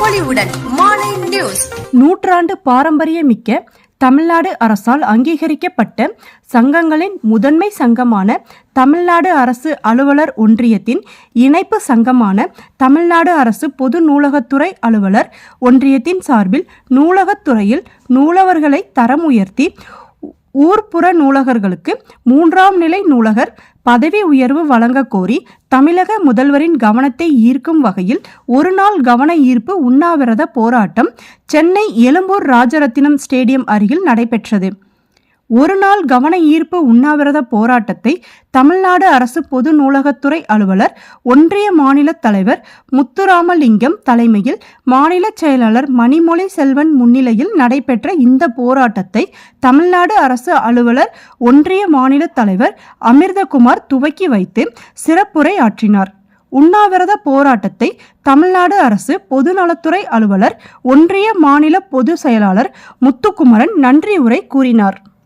பொலிவுடன் மாலை நியூஸ். நூற்றாண்டு பாரம்பரியமிக்க தமிழ்நாடு அரசால் அங்கீகரிக்கப்பட்ட சங்கங்களின் முதன்மை சங்கமான தமிழ்நாடு அரசு அலுவலர் ஒன்றியத்தின் இணைப்பு சங்கமான தமிழ்நாடு அரசு பொது நூலகத்துறை அலுவலர் ஒன்றியத்தின் சார்பில் நூலகத்துறையில் நூலவர்களை தரம் உயர்த்தி ஊர்ப்புற நூலகர்களுக்கு மூன்றாம் நிலை நூலகர் பதவி உயர்வு வழங்க கோரி தமிழக முதல்வரின் கவனத்தை ஈர்க்கும் வகையில் ஒரு நாள் கவன ஈர்ப்பு உண்ணாவிரத போராட்டம் சென்னை எழும்பூர் ராஜரத்தினம் ஸ்டேடியம் அருகில் நடைபெற்றது. ஒரு நாள் கவன ஈர்ப்பு உண்ணாவிரத போராட்டத்தை தமிழ்நாடு அரசு பொது நூலகத்துறை அலுவலர் ஒன்றிய மாநில தலைவர் முத்துராமலிங்கம் தலைமையில் மாநில செயலாளர் மணிமொழி செல்வன் முன்னிலையில் நடைபெற்ற இந்த போராட்டத்தை தமிழ்நாடு அரசு அலுவலர் ஒன்றிய மாநில தலைவர் அமிர்தகுமார் துவக்கி வைத்து சிறப்புரை ஆற்றினார் உண்ணாவிரத போராட்டத்தை தமிழ்நாடு அரசு பொதுநலத்துறை அலுவலர் ஒன்றிய மாநில பொது செயலாளர் முத்துக்குமரன் நன்றி உரை கூறினார்.